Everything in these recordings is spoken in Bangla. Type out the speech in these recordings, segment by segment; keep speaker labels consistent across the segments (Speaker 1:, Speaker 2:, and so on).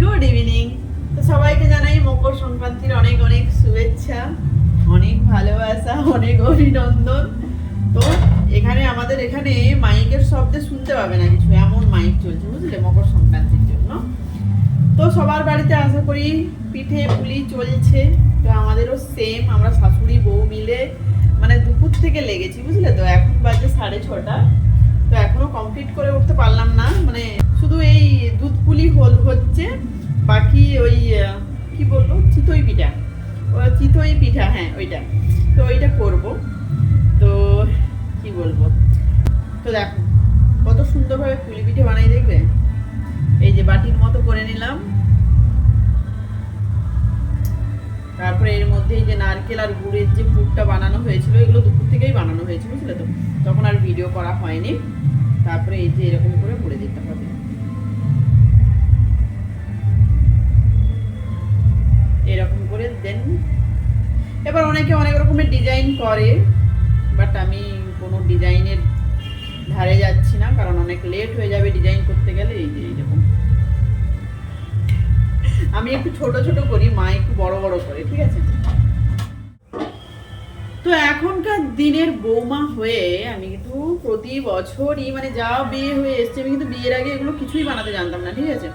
Speaker 1: গুড ইভিনিং তো সবাইকে জানাই মকর সংক্রান্তির অনেক অনেক শুভেচ্ছা, অনেক ভালোবাসা, অনেক অভিনন্দন। তো এখানে আমাদের এখানে মাইকের শব্দে শুনতে পাবে না কিছু, এমন মাইক চলছে, বুঝলে? মকর সংক্রান্তির জন্য। তো সবার বাড়িতে আশা করি পিঠে, পুলি চলছে। তো আমাদেরও সেম আমরা শাশুড়ি বউ মিলে মানে দুপুর থেকে লেগেছি, বুঝলে? তো এখন বাজে সাড়ে ছটা। তো এখনও কমপ্লিট করে উঠতে পারলাম না। মানে শুধু এই দুধ পুলি হল হচ্ছে, বাকি ওই কি বলব? চিতই পিঠা। চিতই পিঠা হ্যাঁ ওইটা। তো ওইটা করব। তো কি বলব? তো দেখো, কত সুন্দরভাবে পুলি পিঠে বানাই, দেখবে? এই যে বাটির মতো করে নিলাম। তারপরে এর মধ্যে এই যে নারকেল আর গুড়ের যে পুরটা বানানো হয়েছিল, এগুলো দুপুর থেকেই বানানো হয়েছে বুঝলে তো? তখন আর ভিডিও করা হয়নি। তারপরে এই যে এরকম করে মুড়ে দিতে হবে। এরকম করে দেন এবার অনেকে অনেক রকমের ডিজাইন করে বাট আমি কোনো ডিজাইনের ধারে যাচ্ছি না, কারণ অনেক লেট হয়ে যাবে ডিজাইন করতে গেলে, এই যে এইরকম আমি একটু ছোট ছোট করি, মা একটু বড় বড় করে, ঠিক আছে? তো এখনকার দিনের বৌমা হয়ে আমি কিন্তু প্রতি বছরই মানে যা বিয়ে হয়ে এসছে, আমি কিন্তু বিয়ের আগে এগুলো কিছুই বানাতে জানতাম না, ঠিক আছে?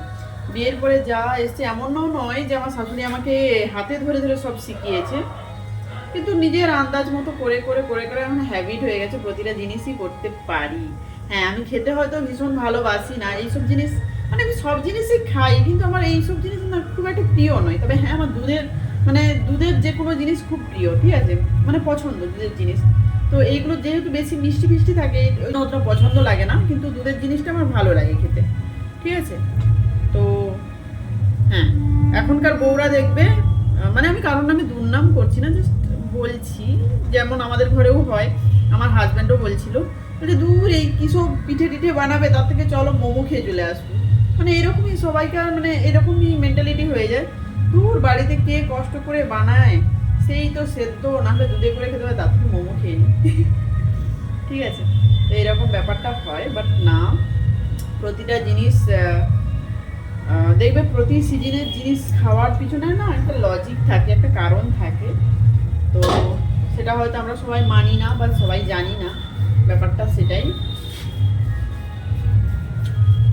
Speaker 1: বিয়ের পরে যা এসছে এমনও নয় যে আমার শাশুড়ি আমাকে হাতে ধরে ধরে সব শিখিয়েছে। কিন্তু নিজের আন্দাজ মতো করে করে করে করে এখন হ্যাবিট হয়ে গেছে, প্রতিটা জিনিসই করতে পারি। হ্যাঁ আমি খেতে হয়তো ভীষণ ভালোবাসি না, এইসব জিনিস মানে আমি সব জিনিসই খাই, কিন্তু আমার এইসব জিনিস না খুব একটা প্রিয় নয়। তবে হ্যাঁ আমার দুধের মানে দুধের যে কোনো জিনিস খুব প্রিয়, ঠিক আছে? মানে পছন্দ দুধের জিনিস। তো এইগুলো যেহেতু বেশি মিষ্টি মিষ্টি থাকে অতটা পছন্দ লাগে না, কিন্তু দুধের জিনিসটা আমার ভালো লাগে খেতে, ঠিক আছে? তো হ্যাঁ এখনকার বউরা দেখবে মানে আমি কারণ আমি দুর্নাম করছি না জাস্ট বলছি, যেমন আমাদের ঘরেও হয়, আমার হাজব্যান্ডও বলছিল যে দূর এই কিসব পিঠে টিঠে বানাবে, তার থেকে চলো মোমো খেয়ে চলে আসব। মানে এরকমই সবাইকার মানে এরকমই মেন্টালিটি হয়ে যায়। দূর বাড়িতে কে কষ্ট করে বানায়, সেই তো সেদ্ধ না হলে দুধে করে খেতে হয়, তার থেকে মোমো খেয়ে নি। ঠিক আছে, তো এরকম ব্যাপারটা হয় বাট না, প্রতিটা জিনিস দেখবে প্রতি সিজনের জিনিস খাওয়ার পিছনে না একটা লজিক থাকে, একটা কারণ থাকে। তো সেটা হয়তো আমরা সবাই মানি না, বা সবাই জানি না, ব্যাপারটা সেটাই।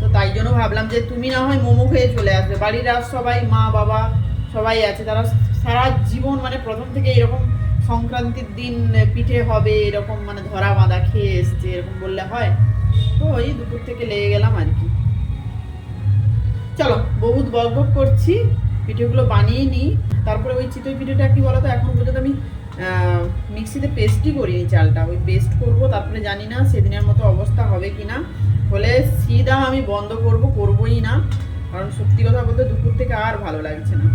Speaker 1: তো তাই জন্য ভাবলাম যে তুমি না হয় মোমো খেয়ে চলে আসবে। বাড়ির আর সবাই মা, বাবা সবাই আছে, তারা সারা জীবন মানে প্রথম থেকে এরকম সংক্রান্তির দিন পিঠে হবে, এরকম মানে ধরা বাঁধা খেয়ে এসছে, এরকম বললে হয়। তো ওই দুপুর থেকে লেগে গেলাম আর কি। চলো, বহুত বক করছি, পিঠেগুলো বানিয়ে নিই। তারপরে ওই চিতই পিঠেটা কি বলতো, এখন পর্যন্ত আমি মিক্সিতে পেস্টই করিনি চালটা। ওই পেস্ট করব, তারপরে জানি না সেদিনের মতো অবস্থা হবে কি না। হলে সিধা আমি বন্ধ করব, করবই না। কারণ সত্যি কথা বলতে দুপুর থেকে আর ভালো লাগছে না।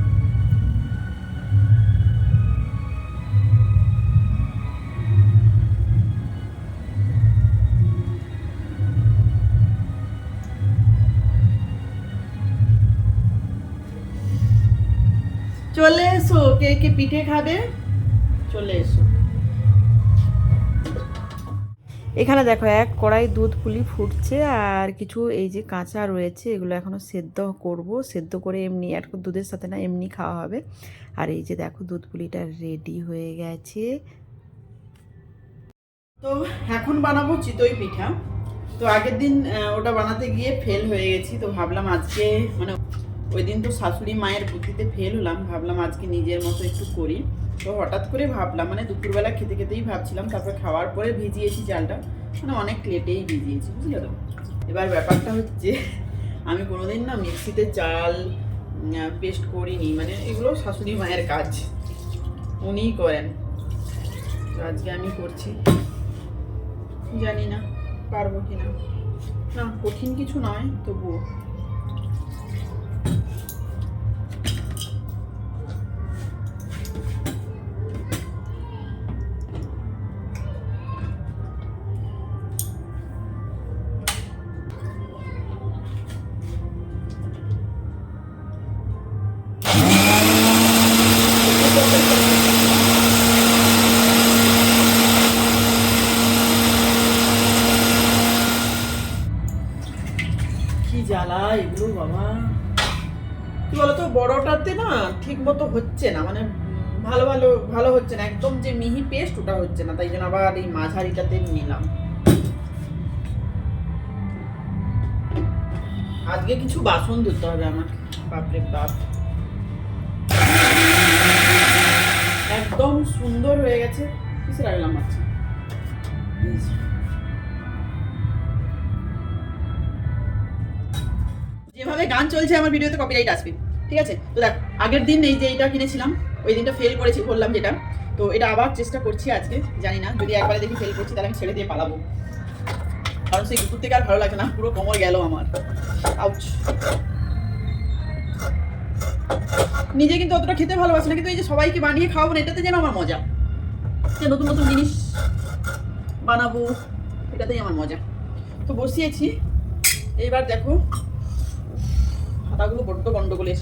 Speaker 1: চলে এসো কে কে পিঠে খাবে? চলে এসো। এখানে দেখো এক কড়াই দুধ পুলি ফুটছে আর কিছু এই যে কাঁচা রয়েছে এগুলো এখনও সেদ্ধ করব। সেদ্ধ করে এমনি আর দুধের সাথে না এমনি খাওয়া হবে। আর এই যে দেখো দুধ পুলিটা রেডি হয়ে গেছে। তো এখন বানাবো চিতই পিঠা। তো আগের দিন ওটা বানাতে গিয়ে ফেল হয়ে গেছি তো ভাবলাম আজকে মানে ওই দিন তো শাশুড়ি মায়ের বুদ্ধিতে ফেল হলাম, ভাবলাম আজকে নিজের মতো একটু করি। তো হঠাৎ করে ভাবলাম মানে দুপুরবেলা খেতে খেতেই ভাবছিলাম, তারপর খাওয়ার পরে ভিজিয়েছি চালটা মানে অনেক লেটেই ভিজিয়েছি, বুঝলে তো? এবার ব্যাপারটা হচ্ছে, আমি কোনোদিন না মিক্সিতে চাল পেস্ট করিনি মানে এগুলো শাশুড়ি মায়ের কাজ। উনিই করেন। তো আজকে আমি করছি। জানি না, পারব কি না না, কঠিন কিছু নয়, তবুও। ঠিক মতো হচ্ছে না মানে ভালো ভালো ভালো হচ্ছে না, একদম যে মিহি পেস্ট ওটা হচ্ছে না, তাই জন্য আবার এই মাঝারিটাতে নিলাম। আজকে কিছু বাসন ধুতে হবে আমার, বাপরে বাপ। একদম সুন্দর হয়ে গেছে কিসে রাখলাম আচ্ছা যেভাবে গান চলছে, আমার ভিডিওতে কপিরাইট আসবে। ঠিক আছে? তো দেখ, আগের দিন এই যে এইটা কিনেছিলাম, ওই দিনটা ফেল করেছি, বললাম যেটা, তো এটা আবার চেষ্টা করছি আজকে, জানি না, যদি একবারে দেখি ফেল করছি, তাহলে আমি ছেড়ে দিয়ে পালাবো। কারণ সেই কুকুর থেকে আর ভালো লাগে না, পুরো কোমর গেল আমার। আউচ নিজে কিন্তু অতটা খেতে ভালোবাসি না, কিন্তু এই যে সবাইকে বানিয়ে খাওয়াবো না, এটাতে যেন আমার মজা। যে নতুন নতুন জিনিস বানাবো, এটাতেই আমার মজা। তো বসিয়েছি, এইবার দেখো হাতাগুলো বড্ড গন্ডগোলের।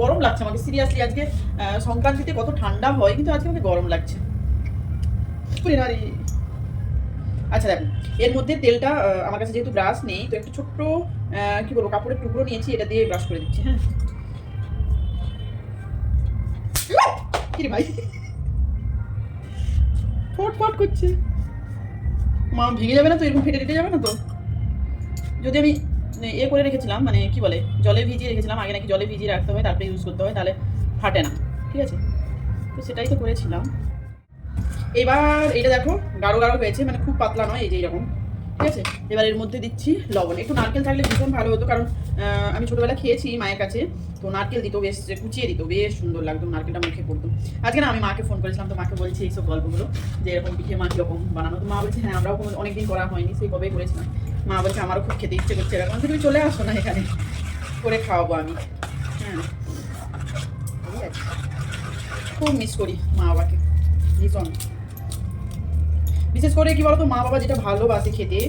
Speaker 1: গরম লাগছে আমাকে। সিরিয়াসলি আজকে সংক্রান্তিতে কত ঠান্ডা হয়, কিন্তু আজকে আমাকে গরম লাগছে। আচ্ছা দেখো, এর মধ্যে তেলটা আমার কাছে যেহেতু ব্রাশ নেই, তো একটু ছোট্ট কি বলব, কাপড়ের টুকরো নিয়েছি, এটা দিয়ে ব্রাশ করে দিচ্ছি। হ্যাঁ কিরে ভাই? ফট ফট করছে। মা, ভেঙে যাবে না তো? এরকম ফেটে টেটে যাবে না তো? যদি আমি এ করে রেখেছিলাম মানে কি বলে, জলে ভিজিয়ে রেখেছিলাম, আগে নাকি জলে ভিজিয়ে রাখতে হয়, তারপরে ইউজ করতে হয়, তাহলে ফাটে না, ঠিক আছে? তো সেটাই তো করেছিলাম। এবার এটা দেখো, গাঢ় গাঢ় হয়েছে মানে খুব পাতলা নয়, এই যে এরকম, ঠিক আছে? এবার এর মধ্যে দিচ্ছি লবণ, একটু নারকেল থাকলে ভীষণ ভালো হতো, কারণ আমি ছোটবেলা খেয়েছি মায়ের কাছে, তো নারকেল দিত বেশ কুচিয়ে দিত বেশ সুন্দর লাগতো, নারকেলটা মুখে পড়তো। আজকে না আমি মাকে ফোন করেছিলাম, তো মাকে বলছি এইসব গল্পগুলো, যে এরকম পিঠে মা কীরকম বানানো, তো মা বলছে হ্যাঁ আমরাও অনেকদিন করা হয়নি, সেই কবে করেছিলাম। মা বলছে, আমারও খুব খেতে ইচ্ছে করছে। এরকম তুমি চলে আসো না এখানে। করে খাওয়াবো আমি। হ্যাঁ। খুব মিস করি মা বাবাকে। ভীষণ। বিশেষ করে কি বলতো, মা বাবা যেটা ভালোবাসে খেতে,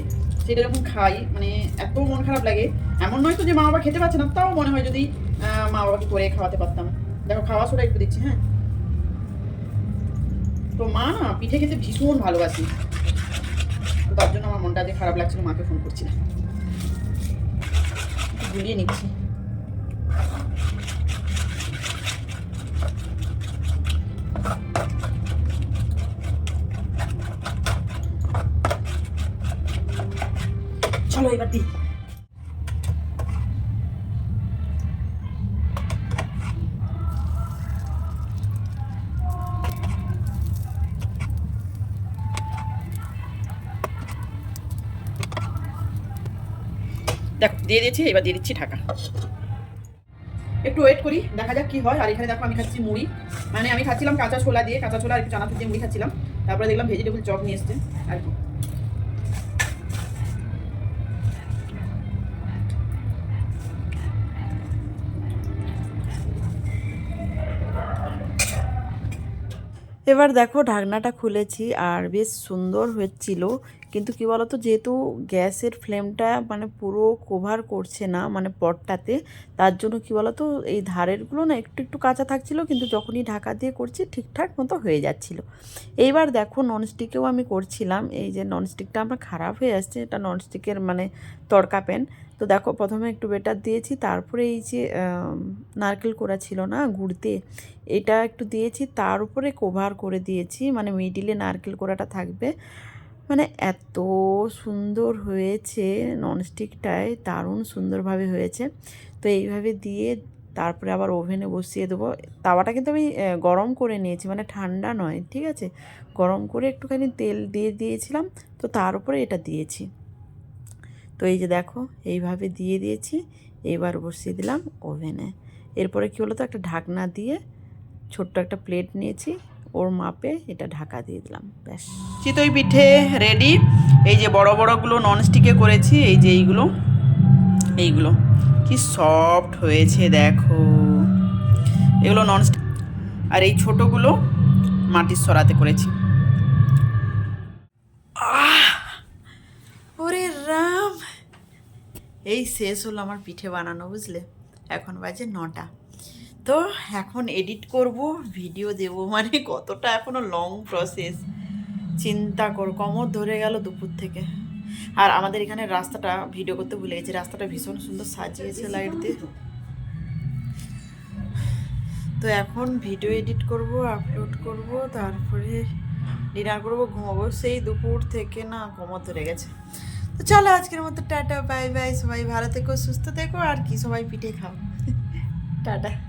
Speaker 1: সেটা যখন খাই মানে এত মন খারাপ লাগে। এমন নয় তো যে মা বাবা খেতে পারছে না, তাও মনে হয় যদি মা বাবাকে করে খাওয়াতে পারতাম। দেখো, খাওয়া সোটা একটু দিচ্ছি হ্যাঁ। তো মা না পিঠে খেতে ভীষণ ভালোবাসি। তার জন্য আমার মনটা আজকে খারাপ লাগছিল, মাকে ফোন করছিলাম। গুলিয়ে নিচ্ছি। চলো এবার দিই দেখো দিয়ে দিয়েছি, এবার দিয়ে দিচ্ছি ঢাকা। একটু ওয়েট করি, দেখা যাক কি হয়। আর এখানে দেখো আমি খাচ্ছি মুড়ি। মানে আমি খাচ্ছিলাম কাঁচা ছোলা দিয়ে, কাঁচা ছোলা আর চানাচুর দিয়ে মুড়ি খাচ্ছিলাম। তারপরে দেখলাম ভেজিটেবল চপ নিয়ে এসছে, আর কি।
Speaker 2: এবার দেখো ঢাকনাটা খুলেছি, আর বেশ সুন্দর হচ্ছিল কিন্তু কি বলতো, যেহেতু গ্যাসের ফ্লেমটা মানে পুরো কভার করছে না মানে পটটাতে, তার জন্য কি বলতো, এই ধারেরগুলো না একটু একটু কাঁচা থাকছিল, কিন্তু যখনই ঢাকা দিয়ে করছি ঠিকঠাক মতো হয়ে যাচ্ছিল। এইবার দেখো ননস্টিকেও আমি করছিলাম, এই যে ননস্টিকটা আমার খারাপ হয়ে আসছে, এটা ননস্টিকের মানে তড়কা প্যান তো দেখো প্রথমে একটু বেটার দিয়েছি, তারপরে এই যে নারকেল কোড়া ছিল না দিয়ে এটা একটু দিয়েছি, তার উপরে কভার করে দিয়েছি মানে মিডিলে নারকেল কোড়াটা থাকবে। মানে এত সুন্দর হয়েছে ননস্টিকটায় দারুণ সুন্দরভাবে হয়েছে। তো এইভাবে দিয়ে তারপরে আবার ওভেনে বসিয়ে দেবো। তাওয়াটা কিন্তু আমি গরম করে নিয়েছি মানে ঠান্ডা নয়, ঠিক আছে? গরম করে একটুখানি তেল দিয়ে দিয়েছিলাম, তো তার উপরে এটা দিয়েছি। তো এই যে দেখো, এইভাবে দিয়ে দিয়েছি এইবার বসিয়ে দিলাম ওভেনে এরপরে কী হলো তো, একটা ঢাকনা দিয়ে ছোট্ট একটা প্লেট নিয়েছি ওর মাপে এটা ঢাকা দিয়ে দিলাম, ব্যাস।
Speaker 1: চিতই পিঠে রেডি এই যে বড় বড়গুলো ননস্টিকে করেছি, এই যে এইগুলো এইগুলো। কি সফট হয়েছে, দেখো। এগুলো ননস্টিক আর এই ছোটগুলো মাটির সরাতে করেছি! ওরে রাম! এই শেষ হলো আমার পিঠে বানানো, বুঝলে? এখন বাজে নটা। তো এখন এডিট করব ভিডিও দেব। মানে কতটা এখনও লং প্রসেস চিন্তা কর কমর ধরে গেল দুপুর থেকে। আর আমাদের এখানে রাস্তাটা ভিডিও করতে ভুলে গেছি। রাস্তাটা ভীষণ সুন্দর সাজিয়েছে লাইট দিয়ে। তো। এখন ভিডিও এডিট করব আপলোড করব তারপরে ডিনার করব ঘুমাবো। সেই দুপুর থেকে না ঘুমো ধরে গেছে। তো চলো আজকের মতো টাটা বাই বাই সবাই ভালো থেকো সুস্থ থেকো আর কি সবাই পিঠে খাও। টাটা।